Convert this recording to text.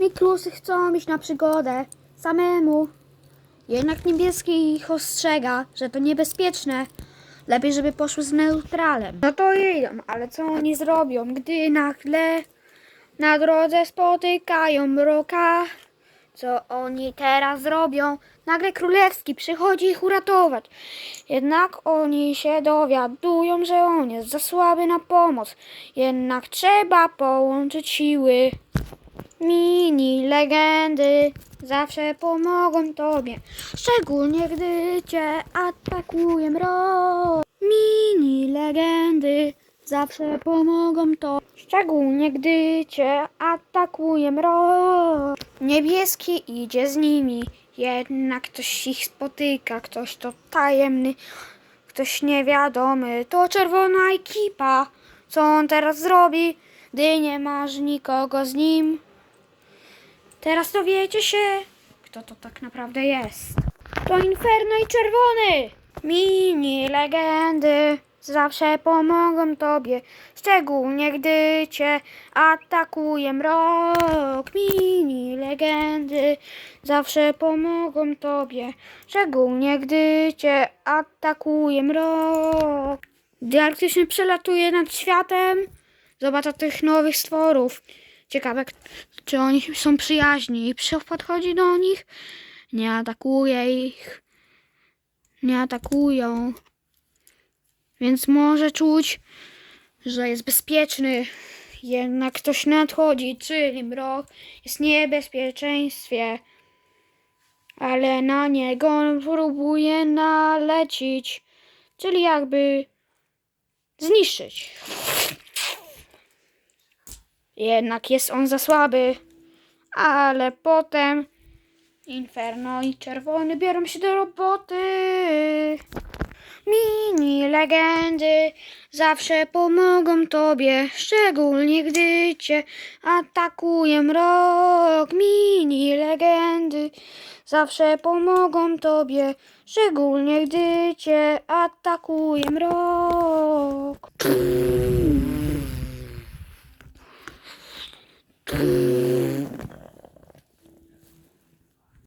Miklusy chcą iść na przygodę samemu. Jednak niebieski ich ostrzega, że to niebezpieczne. Lepiej, żeby poszły z neutralem. No to idą, ale co oni zrobią, gdy nagle na drodze spotykają mroka? Co oni teraz zrobią? Nagle królewski przychodzi ich uratować. Jednak oni się dowiadują, że on jest za słaby na pomoc. Jednak trzeba połączyć siły. Mini legendy zawsze pomogą tobie, szczególnie gdy cię atakuje mrok. Mini legendy zawsze pomogą to, szczególnie gdy cię atakuje mrok. Niebieski idzie z nimi, jednak ktoś ich spotyka, ktoś to tajemny, ktoś niewiadomy. To czerwona ekipa. Co on teraz zrobi, gdy nie masz nikogo z nim? Teraz dowiecie się, kto to tak naprawdę jest. To Inferno i Czerwony! Mini legendy zawsze pomogą tobie, szczególnie gdy cię atakuje mrok. Mini legendy zawsze pomogą tobie, szczególnie gdy cię atakuje mrok. Gdy arktyczny przelatuje nad światem, zobacza tych nowych stworów. Ciekawe, czy oni są przyjaźni i podchodzi do nich, nie atakuje ich, nie atakują, więc może czuć, że jest bezpieczny. Jednak ktoś nadchodzi, czyli mrok jest niebezpieczeństwie, ale na niego próbuje nalecić, czyli jakby zniszczyć. Jednak jest on za słaby. Ale potem Inferno i Czerwony biorą się do roboty. Mini legendy zawsze pomogą tobie, szczególnie gdy cię atakuje mrok. Mini legendy zawsze pomogą tobie, szczególnie gdy cię atakuje mrok.